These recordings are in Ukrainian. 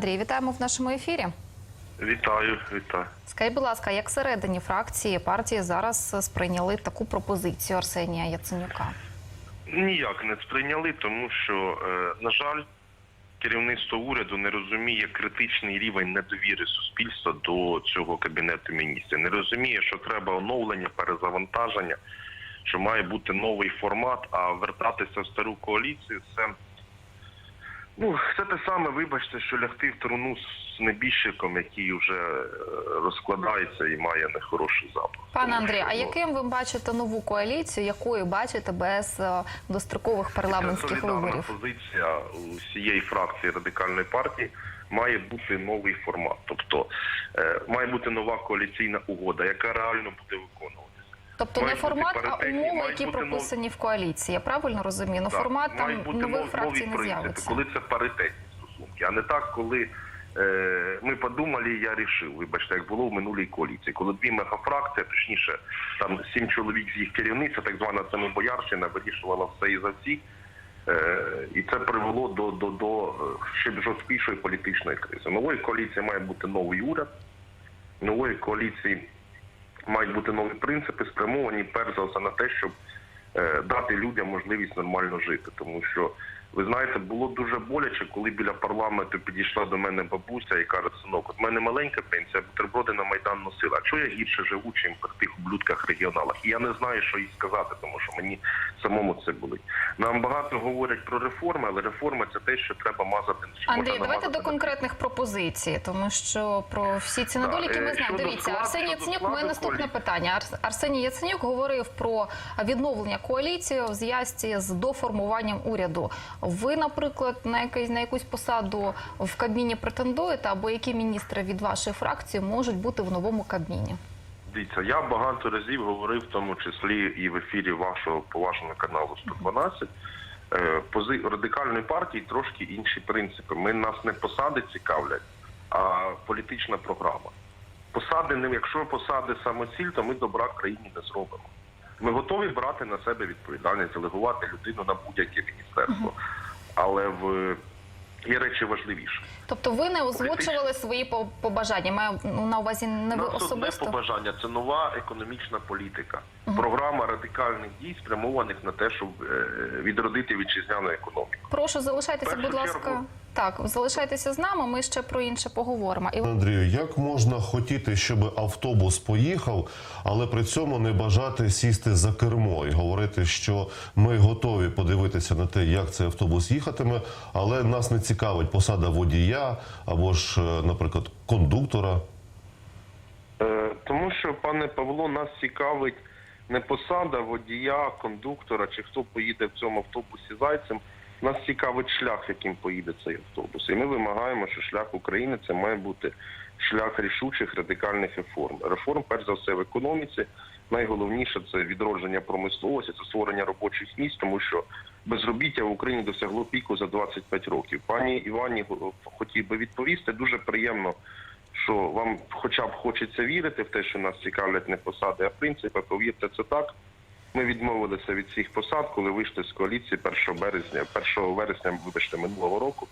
Андрій, вітаємо в нашому ефірі. Вітаю, вітаю. Скажіть, будь ласка, як всередині фракції партії зараз сприйняли таку пропозицію Арсенія Яценюка? Ніяк не сприйняли, тому що, е, на жаль, керівництво уряду не розуміє критичний рівень недовіри суспільства до цього кабінету міністрів. Не розуміє, що треба оновлення, перезавантаження, що має бути новий формат, а вертатися в стару коаліцію це. Ну, це те саме, вибачте, що лягти в труну з небіжчиком, який вже е, розкладається і має нехороший запах. Пане що, а ну, яким ви бачите нову коаліцію, якою бачите без е, дострокових парламентських солідарна виборів? позиція усієї фракції радикальної партії має бути новий формат. Тобто е, має бути нова коаліційна угода, яка реально буде виконуватися. Тобто мають не формат, а умови, які прописані в коаліції. Я правильно розумію? Ну Так, формат там нових фракцій не з'явиться. коли це паритетні стосунки, а не так, коли. е, Ми подумали, я рішив, вибачте, як було в минулій коаліції, коли дві мегафракції, точніше, там сім чоловік з їх керівництва, так звана Семибоярщина, вирішувала все і за всіх. Е, І це привело до, до, до е, ще жорсткішої політичної кризи. Нової коаліції має бути новий уряд, нової коаліції мають бути нові принципи, спрямовані перш за все на те, щоб е, дати людям можливість нормально жити. Тому що ви знаєте, було дуже боляче, коли біля парламенту підійшла до мене бабуся і каже, синок, от в мене маленька пенсія, бутерброди на майдан носила. А чого я гірше живу, чим при тих ублюдках регіоналах? І я не знаю, що їй сказати, тому що мені самому це болить. Нам багато говорять про реформи, але реформи це те, що треба мазати. що Андрій, можна давайте намазати до конкретних пропозицій, тому що про всі ці недоліки ми е, знаємо. Дивіться, складу- Арсеній Яценюк. Моє наступне коаліції. питання. Арс- Арсеній Яценюк говорив про відновлення коаліції в зв'язці з доформуванням уряду. Ви, наприклад, на якийсь на якусь посаду в кабміні претендуєте, або які міністри від вашої фракції можуть бути в новому кабміні? Дивіться, я багато разів говорив, в тому числі і в ефірі вашого по вашому каналу 112, е, пози радикальної партії трошки інші принципи. Ми нас не посади цікавлять, а політична програма. Посади не якщо посади самоціль, то ми добра країні не зробимо. Ми готові брати на себе відповідальність, делегувати людину на будь-яке міністерство, але в є речі важливіші. Тобто, ви не озвучували свої по- побажання. Маю на увазі не ви особисто? Не побажання це нова економічна політика, програма радикальних дій, спрямованих на те, щоб е, відродити вітчизняну економіку. Прошу залишайтеся, Першу будь ласка. чергу- Так, залишайтеся з нами. Ми ще про інше поговоримо. І Андрію, як можна хотіти, щоб автобус поїхав, але при цьому не бажати сісти за кермо і говорити, що ми готові подивитися на те, як цей автобус їхатиме, але нас не цікавить посада водія або ж, е, наприклад, кондуктора. Е, Тому що, пане Павло, нас цікавить не посада водія, кондуктора чи хто поїде в цьому автобусі зайцем. Нас цікавить шлях, яким поїде цей автобус. І ми вимагаємо, що шлях України це має бути шлях рішучих радикальних реформ. Реформ, перш за все, в економіці. Найголовніше це відродження промисловості, це створення робочих місць, тому що безробіття в Україні досягло піку за 25 років. Пані Івані хотів би відповісти. Дуже приємно що вам хоча б хочеться вірити в те, що нас цікавлять не посади, а принципи. Повірте, це так. Ми відмовилися від цих посад, коли вийшли з коаліції 1 березня, 1 вересня, вибачте, минулого року.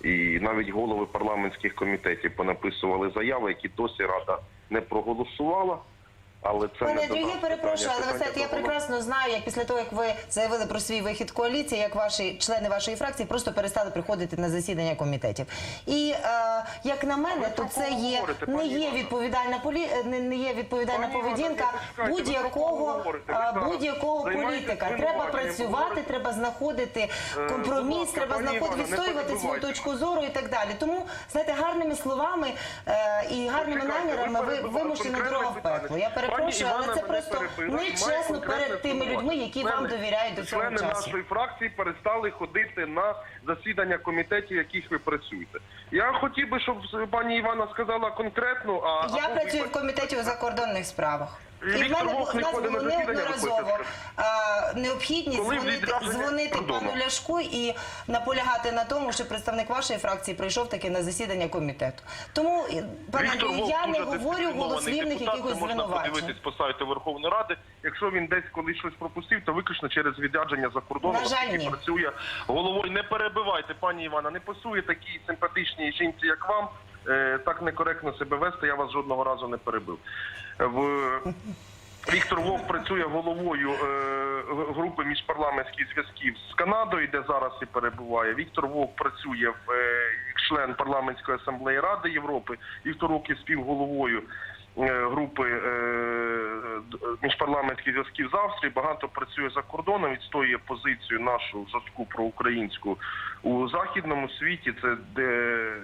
І навіть голови парламентських комітетів понаписували заяви, які досі рада не проголосувала. Але це Пане не додав перепрошую, питання. але ви Питання знаєте, я до прекрасно знаю, як після того, як ви заявили про свій вихід коаліції, як ваші члени вашої фракції просто перестали приходити на засідання комітетів. І е, як на мене, то про це кого є говорите, не пані є Івано? відповідальна полі е, не, не є відповідальна Пані Івано, поведінка ви почекайте, ви про кого будь-якого говорите? Ви е, зараз будь-якого займаєтесь політика. Треба звинуваченням, працювати, говорите. треба знаходити Е, будь компроміс, ласка, треба пані знаходити Івано, не відстоювати свою перебивайте. точку зору і так далі. Тому знаєте, гарними словами е, і гарними Почекайте, намірами ви перебиваєте вимушена конкретне дорога в питання. пекло. Я перепрошую, але Івана це просто нечесно перед тими людьми, які вам довіряють до цього Члени часу. нашої фракції перестали ходити на засідання комітетів, яких ви працюєте. Я хотів би, щоб пані Івана сказала конкретно, а Я або працюю в комітеті у закордонних справах. І в мене було неодноразово необхідність Коли дзвонити, дзвонити пану Ляшку і наполягати на тому, що представник вашої фракції прийшов таки на засідання комітету. Тому, пане Андрію, я не говорю голослівних якихось це можна звинувачень. по сайту Верховної Ради. Якщо він десь колись щось пропустив, то виключно через відрядження за кордоном, ні. працює головою. Не перебивайте, пані Івана, не пасує такій симпатичній жінці, як вам. Е, Так некоректно себе вести, я вас жодного разу не перебив. В Віктор Вовк працює головою е, групи міжпарламентських зв'язків з Канадою, де зараз і перебуває. Віктор Вовк працює в е, член парламентської асамблеї Ради Європи. Віктор Вовк є співголовою групи е, міжпарламентських зв'язків з Австрії. Багато працює за кордоном, відстоює позицію нашу жорстку проукраїнську у західному світі. Це де е,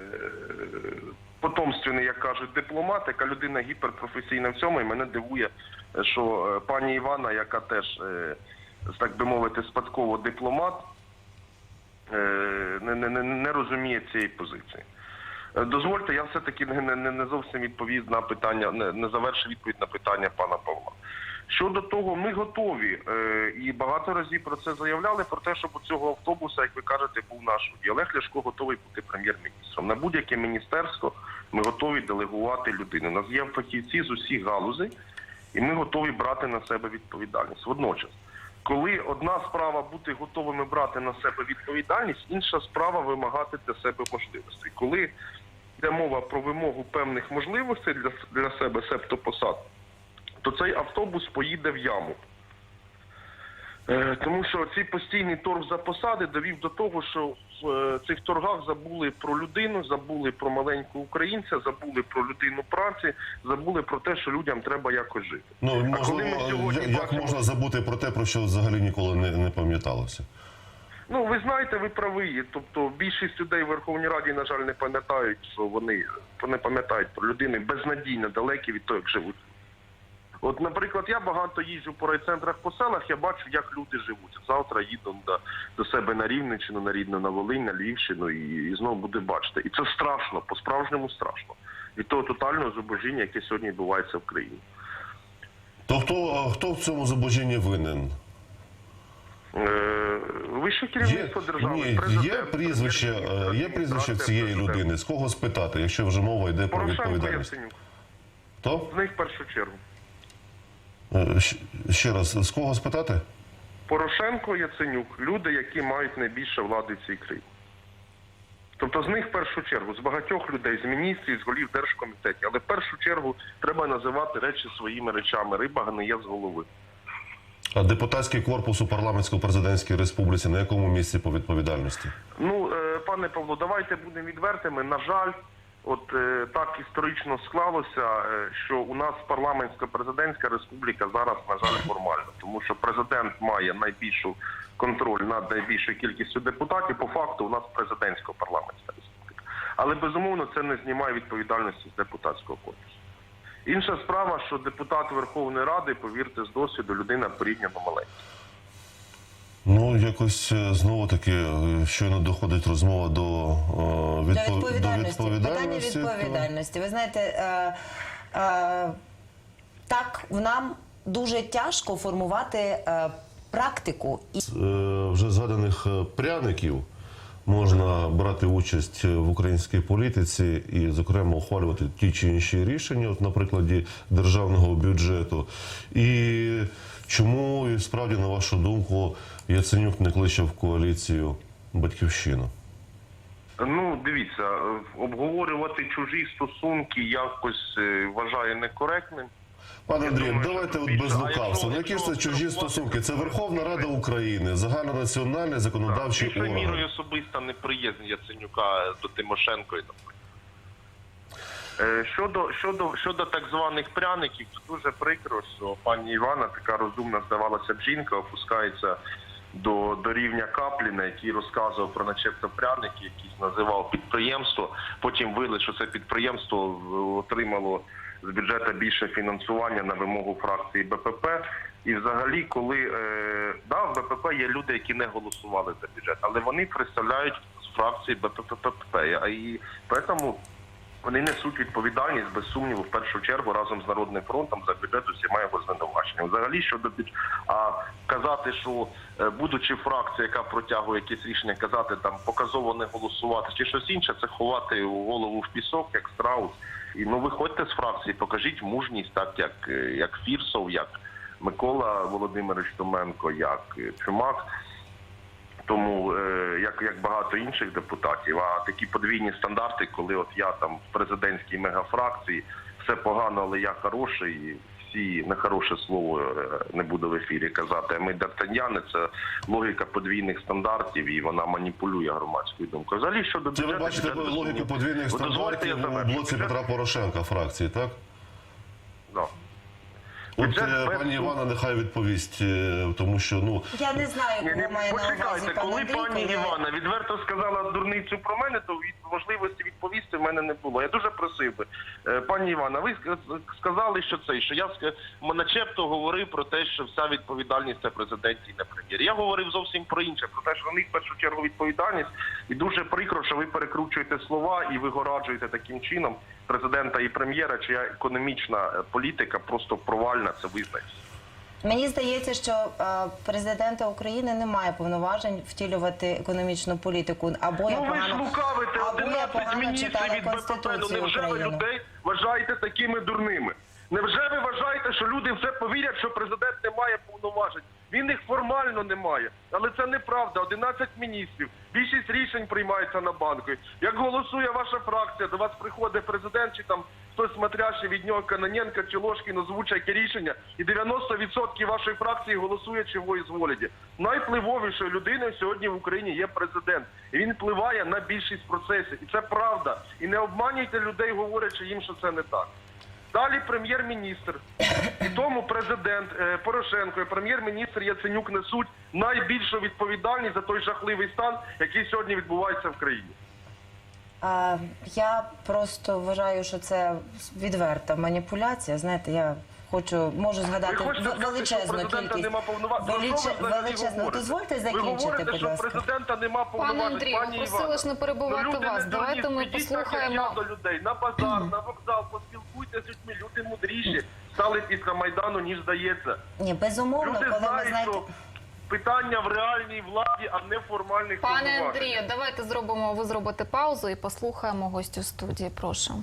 потомственний, як кажуть, дипломат, яка людина гіперпрофесійна в цьому, і мене дивує, е, що е, пані Івана, яка теж, е, так би мовити, спадково дипломат, е, не, не, не розуміє цієї позиції. Е, Дозвольте, я все-таки не, не, не зовсім відповів на питання, не, не завершив відповідь на питання пана Павла. Щодо того, ми готові е, і багато разів про це заявляли, про те, щоб у цього автобуса, як ви кажете, був наш водій. Олег Ляшко готовий бути прем'єр-міністром. На будь-яке міністерство ми готові делегувати людину. Нас є фахівці з усіх галузей, і ми готові брати на себе відповідальність. Водночас, коли одна справа бути готовими брати на себе відповідальність, інша справа вимагати для себе можливостей. Коли йде мова про вимогу певних можливостей для, для себе, себто посад, то цей автобус поїде в яму. Е, Тому що цей постійний торг за посади довів до того, що в е, цих торгах забули про людину, забули про маленького українця, забули про людину праці, забули про те, що людям треба якось жити. Ну коли можливо, ми сьогодні як бачимо- можна забути про те, про що взагалі ніколи не, не пам'яталося? Ну, ви знаєте, ви праві. Тобто більшість людей в Верховній Раді, на жаль, не пам'ятають, що вони не пам'ятають про людини безнадійно далекі від того, як живуть. От, наприклад, я багато їжджу по райцентрах по селах, я бачу, як люди живуть. Завтра їду до, до себе на Рівненщину, на рідну на Волинь, на Львівщину і, і знову буде бачити. І це страшно, по-справжньому страшно. Від того тотального зубожіння, яке сьогодні відбувається в країні. То хто, хто в цьому забожінні винен? Е, вище керівництво держави, ні, президент, є прізвище, е, є прізвище цієї людини. З кого спитати, якщо вже мова йде про відповідальність? Яценюк. То? З них в першу чергу. Е, Ще раз, з кого спитати? Порошенко Яценюк люди, які мають найбільше влади в цій країні. Тобто з них в першу чергу, з багатьох людей, з міністрів, з голів держкомітетів. Але в першу чергу треба називати речі своїми речами. Риба гниє з голови. Депутатський корпус у парламентсько-президентській республіці на якому місці по відповідальності? Ну, е, пане Павло, давайте будемо відвертими. На жаль, от е, так історично склалося, е, що у нас парламентсько-президентська республіка зараз, на жаль, формальна, тому що президент має найбільшу контроль над найбільшою кількістю депутатів. По факту, у нас президентсько-парламентська республіка. Але безумовно це не знімає відповідальності з депутатського корпусу. Інша справа, що депутат Верховної Ради, повірте, з досвіду людина порівняно маленька. Ну, якось е, знову таки е, щойно доходить розмова до, е, До відповідальності. до Питання відповідальності. то- відповідальності. Ви знаєте, е, е, так нам дуже тяжко формувати е, практику і Е, вже згаданих пряників можна брати участь в українській політиці і, зокрема, ухвалювати ті чи інші рішення, от на прикладі державного бюджету. І чому і справді, на вашу думку, Яценюк не кличе в коаліцію батьківщину? Ну, дивіться, обговорювати чужі стосунки якось е, вважаю некоректним. Пане Андрію, давайте от без лукавства. Які ж це чужі стосунки? Це Верховна Рада України, загальнонаціональний законодавчий орган. мірою особиста неприязнь Яценюка до Тимошенко і наприклад. Е, Щодо, щодо, щодо так званих пряників, то дуже прикро, що пані Івана, така розумна, здавалося б, жінка, опускається до, до рівня Капліна, який розказував про начебто пряники, якийсь називав підприємство. Потім вили, що це підприємство отримало з бюджету більше фінансування на вимогу фракції БПП. І взагалі, коли е, да, в БПП є люди, які не голосували за бюджет, але вони представляють з фракції БПП. І тому Вони несуть відповідальність без сумніву в першу чергу разом з народним фронтом за бюджет усіма його звинуваченнями. Взагалі щодо а казати, що е, будучи фракція, яка протягує якісь рішення, казати там показово не голосувати чи щось інше, це ховати голову в пісок, як страус. І ну виходьте з фракції, покажіть мужність, так як, як Фірсов, як Микола Володимирович Томенко, як е, Чумак. Тому е, як, як багато інших депутатів, а такі подвійні стандарти, коли от я там в президентській мегафракції, все погано, але я хороший, і на хороше слово е, не буду в ефірі казати. А ми д'Артаньяни, це логіка подвійних стандартів, і вона маніпулює громадською думкою. Взагалі щодо Це ви бачите логіку подвійних стандартів у блоці Петра Порошенка фракції, так? Да. От е, пані Івана нехай відповість, е, тому що ну Я не знаю, кого ні, має на увазі пан коли Андрій. пані коли- Івана відверто сказала дурницю про мене, то від можливості відповісти в мене не було. Я дуже просив би, Е, пані Івана, ви сказали, що це, що я начебто говорив про те, що вся відповідальність це президент і не прем'єр. Я говорив зовсім про інше, про те, що на них в першу чергу відповідальність, і дуже прикро, що ви перекручуєте слова і вигораджуєте таким чином президента і прем'єра, чия економічна політика просто провальна, це визнається. Мені здається, що е, президента України немає повноважень втілювати економічну політику. Або я Ну ви ж лукавите або 11 міністрів від БПП. Ну невже ви людей вважаєте такими дурними? Невже ви вважаєте, що люди все повірять, що президент не має повноважень? Він їх формально не має. Але це неправда. 11 міністрів. Більшість рішень приймається на банку. Як голосує ваша фракція, до вас приходить президент чи там хтось смотрящий від нього Каноненко чи Ложкін озвучує рішення, і 90% вашої фракції голосує чого і зволіді. Найвпливовішою людиною сьогодні в Україні є президент. І він впливає на більшість процесів. І це правда. І не обманюйте людей, говорячи їм, що це не так. Далі прем'єр-міністр. І тому президент е, Порошенко і прем'єр-міністр Яценюк несуть найбільшу відповідальність за той жахливий стан, який сьогодні відбувається в країні. А, я просто вважаю, що це відверта маніпуляція. Знаєте, я хочу можу згадати Ви хочете що величезну кількість. нема ви взагалі величезну. говорите? Дозвольте Ви закінчити, говорите, будь що президента нема повноважень. Пане Андрію, пані просили ж не перебивати Ну, вас. не Давайте ми послухаємо. до людей на базар, на вокзал, поспілкуйтесь з людьми. Люди мудріші стали після майдану, ніж здається. Ні, безумовно, Люди коли ми знають, знаєте. що питання в реальній владі, а не в формальних Пане. Андрію, давайте зробимо. Ви зробите паузу і послухаємо гостю студії. Прошу.